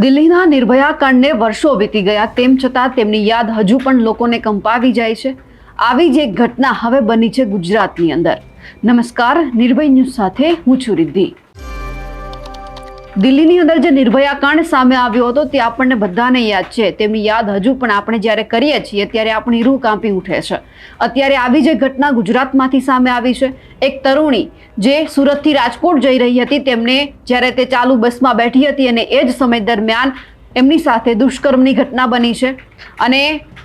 દિલ્હીના નિર્ભયા કાંડને વર્ષો વીતી ગયા. તેમ છતાં તેમની યાદ હજુ પણ લોકોને કંપાવી જાય છે. આવી જ એક ઘટના હવે બની છે ગુજરાતની અંદર. નમસ્કાર, નિર્ભય ન્યૂઝ સાથે હું છું રિદ્ધિ. દિલ્હીની અંદર જે નિર્ભયા કાંડ સામે આવ્યો હતો તે આપણને બધાને યાદ છે. તેમની યાદ હજુ પણ આપણે જ્યારે કરીએ છીએ ત્યારે આપણી રૂહ કાંપી ઉઠે છે. અત્યારે આવી જે ઘટના ગુજરાતમાંથી સામે આવી છે, એક તરુણી જે સુરતથી રાજકોટ જઈ રહી હતી, તેમને જ્યારે તે ચાલુ બસમાં બેઠી હતી અને એ જ સમય દરમિયાન એમની સાથે દુષ્કર્મની ઘટના બની છે. અને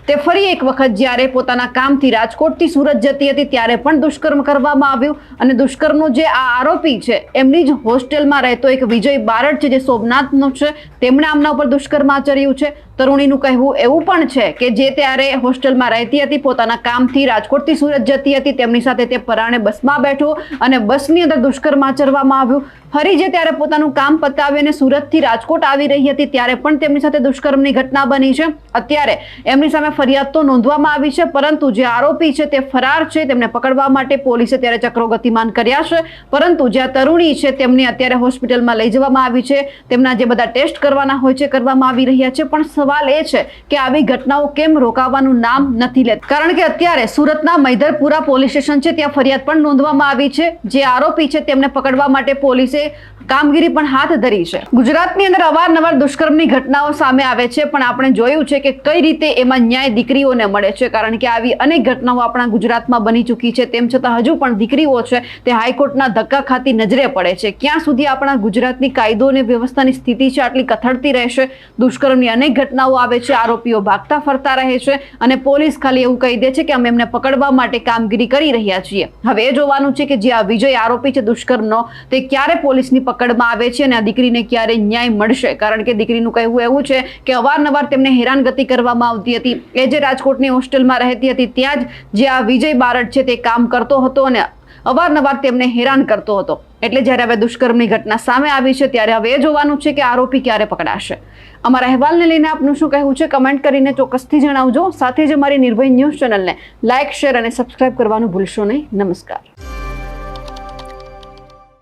તે ફરી એક વખત જ્યારે પોતાના કામથી રાજકોટથી સુરત જતી હતી, ત્યારે પણ દુષ્કર્મ કરવામાં આવ્યું. અને દુષ્કર્મનો જે આ આરોપી છે, એમની જ હોસ્ટેલમાં રહેતો એક વિજય બારડ છે, જે સોમનાથનો છે, તેમણે આમના ઉપર દુષ્કર્મ આચર્યું છે. તરુણીનું કહેવું એવું પણ છે કે જે ત્યારે હોસ્ટેલમાં રહેતી હતી, પોતાના કામથી રાજકોટથી સુરત જતી હતી, તેમની સાથે તે પરાણે બસમાં બેઠો અને બસની અંદર દુષ્કર્મ આચરવામાં આવ્યું. ફરી જે ત્યારે પોતાનું કામ પતાવી અને સુરતથી રાજકોટ આવી રહી હતી, ત્યારે પણ તેમની સાથે દુષ્કર્મની ઘટના બની છે. અત્યારે એમની સામે ફરિયાદ તો નોંધવામાં આવી છે, પરંતુ જે આરોપી છે તે ફરાર છે, તેમને પકડવા માટે પોલીસે ત્યારે ચક્રો ગતિમાન કર્યા છે. પરંતુ જે તરુણી છે તેમને અત્યારે હોસ્પિટલમાં લઈ જવામાં આવી છે. તેમના જે બધા ટેસ્ટ કરવાના હોય છે, કરવામાં આવી રહ્યા છે, પણ સવાલ એ છે કે આવી ઘટનાઓ કેમ રોકાવાનું નામ નથી લેતા? કારણ કે અત્યારે સુરતના મૈધરપુરા પોલીસ સ્ટેશન છે, ત્યાં ફરિયાદ પણ નોંધવામાં આવી છે. જે આરોપી છે તેમને પકડવા માટે પોલીસે કામગીરી પણ હાથ ધરી છે. ગુજરાતની અંદર અવારનવાર દુષ્કર્મની ઘટનાઓ સામે આવે છે, પણ આપણે જોયું છે કે કઈ રીતે એમાં ન્યાય દીકરીઓને મળે છે, કારણ કે આવી અનેક ઘટનાઓ આપણા ગુજરાતમાં બની ચૂકી છે. તેમ છતાં હજુ પણ દીકરીઓ છે, તે હાઈકોર્ટના ધક્કા ખાતી નજરે પડે છે. ક્યાં સુધી આપણા ગુજરાતની કાયદો અને વ્યવસ્થાની સ્થિતિ છે આટલી કથળતી રહેશે? દુષ્કર્મની અનેક ઘટનાઓ આવે છે, આરોપીઓ ભાગતા ફરતા રહે છે અને પોલીસ ખાલી એવું કહી દે છે કે અમે એમને પકડવા માટે કામગીરી કરી રહ્યા છીએ. હવે એ જોવાનું છે કે જે આ વિજય આરોપી છે દુષ્કર્મનો, તે ક્યારે પોલીસની પકડમાં આવે છે અને આ દીકરીને ક્યારે ન્યાય મળશે? કારણ કે દીકરીનું કહેવું એવું છે કે અવારનવાર તેમને હેરાનગતિ કરવામાં આવતી હતી. એ જે રાજકોટની હોસ્ટેલમાં રહેતી હતી, ત્યાં જ જે આ વિજય બારડ છે તે કામ કરતો હતો અને અવારનવાર તેમને હેરાન કરતો હતો. એટલે જ્યારે હવે દુષ્કર્મની ઘટના સામે આવી છે, ત્યારે હવે એ જોવાનું છે કે આરોપી ક્યારે પકડાશે. અમારા અહેવાલને લઈને આપનું શું કહેવું છે? કમેન્ટ કરીને ચોક્કસથી જણાવજો. સાથે જ અમારી નિર્ભય ન્યૂઝ ચેનલને લાઇક, શેર અને સબસ્ક્રાઇબ કરવાનું ભૂલશો નહીં. નમસ્કાર.